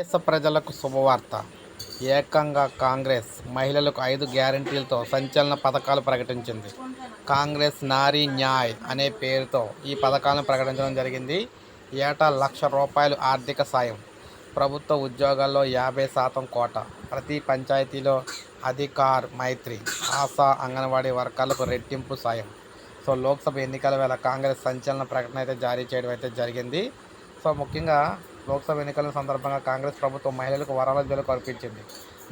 దేశ ప్రజలకు శుభవార్త. ఏకంగా కాంగ్రెస్ మహిళలకు ఐదు గ్యారంటీలతో సంచలన పథకాలు ప్రకటించింది. కాంగ్రెస్ నారీ న్యాయ్ అనే పేరుతో ఈ పథకాలను ప్రకటించడం జరిగింది. ఏటా లక్ష రూపాయలు ఆర్థిక సాయం. ప్రభుత్వ ఉద్యోగాల్లో యాభై శాతం కోట. ప్రతి పంచాయతీలో అధికార్ మైత్రి ఆశా అంగన్వాడీ వర్గాలకు రెట్టింపు సాయం. సో లోక్సభ ఎన్నికల వేళ కాంగ్రెస్ సంచలన ప్రకటన అయితే జారీ చేయడం అయితే జరిగింది. సో ముఖ్యంగా లోక్సభ ఎన్నికల సందర్భంగా కాంగ్రెస్ ప్రభుత్వం మహిళలకు వరాల జలు కల్పించింది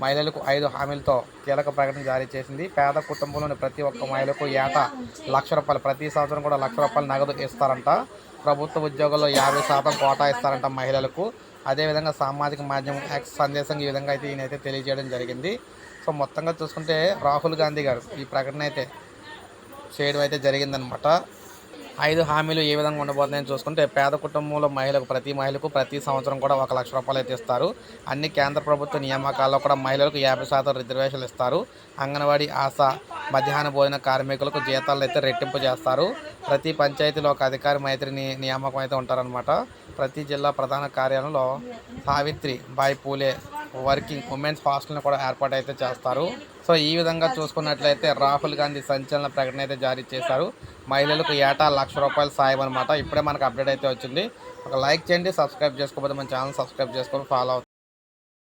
మహిళలకు ఐదు హామీలతో కీలక ప్రకటన జారీ చేసింది. పేద కుటుంబంలోని ప్రతి ఒక్క మహిళకు ఏటా లక్ష రూపాయలు ప్రతి సంవత్సరం కూడా లక్ష రూపాయలు నగదు ఇస్తారంట. ప్రభుత్వ ఉద్యోగాల్లో యాభై శాతం కోటా ఇస్తారంట మహిళలకు. అదేవిధంగా సామాజిక మాధ్యమం యాక్స్ సందేశం ఈ విధంగా అయితే ఈయనైతే తెలియజేయడం జరిగింది. సో మొత్తంగా చూసుకుంటే రాహుల్ గాంధీ గారు ఈ ప్రకటన అయితే చేయడం అయితే జరిగిందనమాట ఐదు హామీలు ఏ విధంగా ఉండబోతున్నాయని చూసుకుంటే పేద కుటుంబంలో మహిళలకు ప్రతి మహిళకు ప్రతి సంవత్సరం కూడా ఒక లక్ష రూపాయలు అయితే ఇస్తారు. అన్ని కేంద్ర ప్రభుత్వ నియామకాల్లో కూడా మహిళలకు యాభై శాతం రిజర్వేషన్లు ఇస్తారు. అంగన్వాడీ ఆశ మధ్యాహ్న భోజన కార్మికులకు జీతాలు అయితే రెట్టింపు చేస్తారు. ప్రతి పంచాయతీలో ఒక అధికారి మైత్రిని నియామకం అయితే ఉంటారనమాట ప్రతి జిల్లా ప్రధాన కార్యాలయంలో సావిత్రి బాయ్ పూలే వర్కింగ్ ఉమెన్స్ హాస్టల్ని కూడా ఏర్పాటు అయితే చేస్తారు. సో ఈ విధంగా చూసుకున్నట్లయితే రాహుల్ గాంధీ సంచలన ప్రకటన అయితే జారీ చేశారు. మహిళలకు ఏటా లక్ష రూపాయలు సాయం అనమాట ఇప్పుడే మనకు అప్డేట్ అయితే వచ్చింది. ఒక లైక్ చేయండి సబ్స్క్రైబ్ చేసుకోకపోతే మన ఛానల్ సబ్స్క్రైబ్ చేసుకొని ఫాలో అవుతుంది